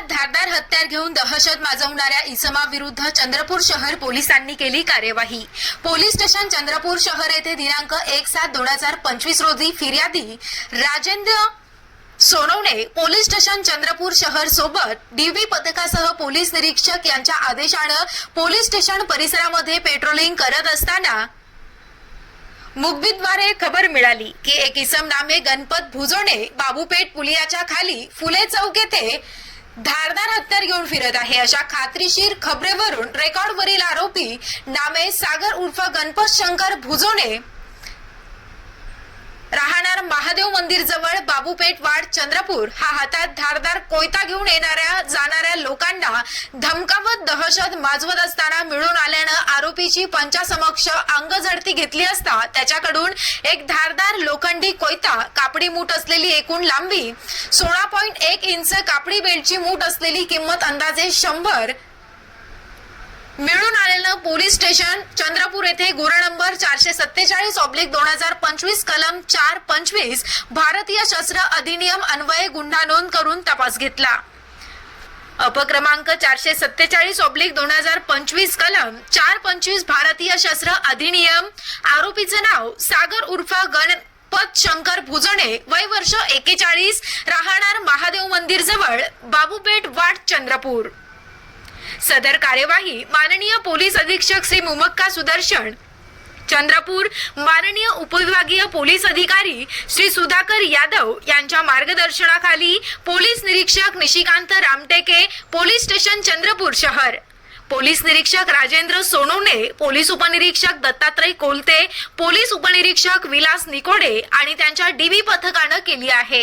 हातात धारदार हत्यार घेऊन दहशत माजवणाऱ्या इसमाविरुद्ध चंद्रपूर शहर पोलिसांनी केली कार्यवाही. पोलीस स्टेशन चंद्रपूर शहर येथे दिनांक एक सात दोन हजार पंचवीस रोजी फिर्यादी राजेंद्र सोनवणे पोलीस स्टेशन चंद्रपूर शहर सोबत डीव्ही पथकासह पोलीस निरीक्षक यांच्या आदेशानं पोलीस स्टेशन परिसरामध्ये पेट्रोलिंग करत असताना मुखबीद्वारे खबर मिळाली की एक इसम नामे गणपत भुजोणे बाबूपेठ पुलियाच्या खाली फुले चौक येथे धारदार हत्यार घेऊन फिरत आहे. अशा खात्रीशीर खबरेवरून रेकॉर्डवरील आरोपी नामे सागर उर्फ गणपत शंकर भुजोने राहणार महादेव मंदिर जवळ बाबूपेठ वाड चंद्रपूर. हा हातात धारदार कोयता घेऊन येणाऱ्या जाणाऱ्या लोकांना धमकावत दहशत माजवत असताना मिळून आल्यानं आरोपीची पंचासमक्ष अंगझडती घेतली असता त्याच्याकडून एक धारदार लोखंडी कोयता कापडी मूठ असलेली एकूण लांबी सोळा पॉईंट एक इंच कापडी बेल्टची मूठ असलेली किंमत अंदाजे शंभर मिळून आलेलं पोलीस स्टेशन चंद्रपूर येथे गुन्हा नंबर चारशे सत्तेचाळीस ऑब्लिक दोन हजार पंचवीस कलम चार पंचवीस भारतीय शस्त्र अधिनियम अन्वये गुन्हा नोंद करून तपास घेतला. अपक्रमांक चारशे सत्तेचाळीस ऑब्लिक दोन हजार पंचवीस कलम चार पंचवीस भारतीय शस्त्र अधिनियम. आरोपीचं नाव सागर उर्फ गणपत शंकर भुजणे. वय वर्ष एकेचाळीस. राहणार महादेव मंदिर जवळ. बाबूपेठ वाट चंद्रपूर. सदर कार्यवाही माननीय पोलीस अधीक्षक श्री मुमक्का सुदर्शन चंद्रपूर माननीय उपविभागीय पोलीस अधिकारी श्री सुधाकर यादव यांच्या मार्गदर्शनाखाली पोलीस निरीक्षक निशिकांत रामटेके पोलीस स्टेशन चंद्रपूर शहर. पोलीस निरीक्षक राजेंद्र सोनवणे पोलीस उपनिरीक्षक दत्तात्रय कोलते पोलीस उपनिरीक्षक विलास निकोडे आणि त्यांच्या डीबी पथकानं केली आहे.